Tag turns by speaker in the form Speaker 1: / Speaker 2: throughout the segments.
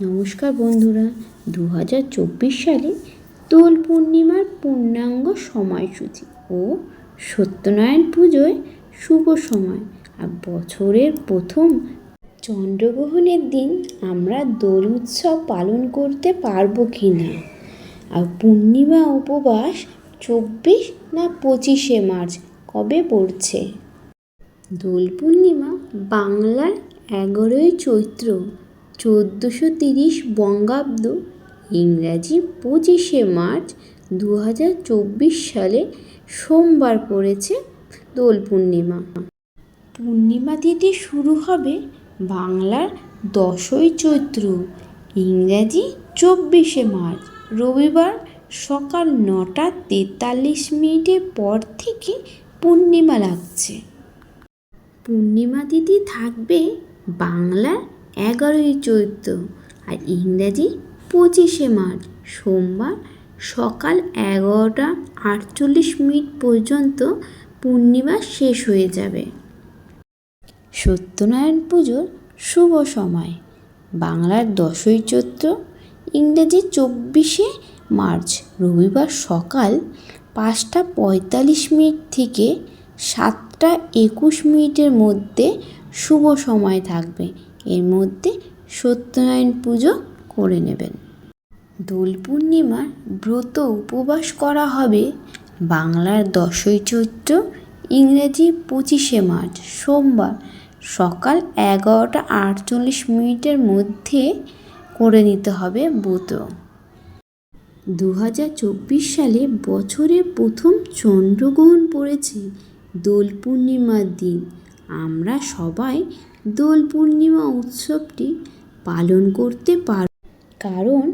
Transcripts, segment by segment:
Speaker 1: নমস্কার বন্ধুরা দু হাজার চব্বিশ সালে দোল পূর্ণিমার পূর্ণাঙ্গ সময়সূচি ও সত্যনারায়ণ পুজোয় শুভ সময়। আর বছরের প্রথম চন্দ্রগ্রহণের দিন আমরা দোল উৎসব পালন করতে পারব কি না আর পূর্ণিমা উপবাস চব্বিশ না পঁচিশে মার্চ কবে পড়ছে? দোল পূর্ণিমা বাংলার এগারোই চৈত্র চোদ্দোশো তিরিশ বঙ্গাব্দ ইংরাজি পঁচিশে মার্চ দু হাজার চব্বিশ সালে সোমবার পড়েছে দোল পূর্ণিমা। পূর্ণিমা তিথি শুরু হবে বাংলার দশই চৈত্র, ইংরাজি চব্বিশে মার্চ। রবিবার সকাল নটা তেতাল্লিশ মিনিটের পর থেকে পূর্ণিমা লাগছে। পূর্ণিমা তিথি থাকবে বাংলার এগারোই চৈত্র আর ইংরাজি পঁচিশে মার্চ। সোমবার সকাল এগারোটা আটচল্লিশ মিনিট পর্যন্ত পূর্ণিমা শেষ হয়ে যাবে। সত্যনারায়ণ পুজোর শুভ সময়। বাংলার দশই চৈত্র, ইংরেজি চব্বিশে মার্চ। রবিবার সকাল পাঁচটা পঁয়তাল্লিশ মিনিট থেকে সাতটা একুশ মিনিটের মধ্যে শুভ সময় থাকবে। এর মধ্যে সত্যনারায়ণ পুজো করে নেবেন। দোল পূর্ণিমার ব্রত উপবাস করা হবে বাংলার দশই চৈত্র, ইংরেজি পঁচিশে মার্চ, সোমবার সকাল এগারোটা আটচল্লিশ মিনিটের মধ্যে করে নিতে হবে ব্রত। দু হাজার চব্বিশ সালে বছরের প্রথম চন্দ্রগ্রহণ পড়েছে দোল পূর্ণিমার দিন। আমরা সবাই দোল পূর্ণিমা উৎসবটি পালন করতে পার কারণ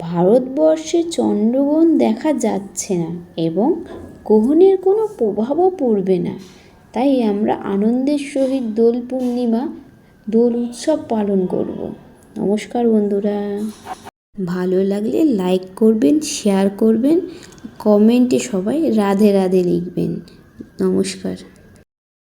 Speaker 1: ভারতবর্ষে চন্দ্রগ্রহণ দেখা যাচ্ছে না এবং গ্রহণের কোনো প্রভাবও পড়বে না। তাই আমরা আনন্দের সহিত দোল পূর্ণিমা, দোল উৎসব পালন করব। নমস্কার বন্ধুরা। ভালো লাগলে লাইক করবেন, শেয়ার করবেন, কমেন্টে সবাই রাধে রাধে লিখবেন। নমস্কার।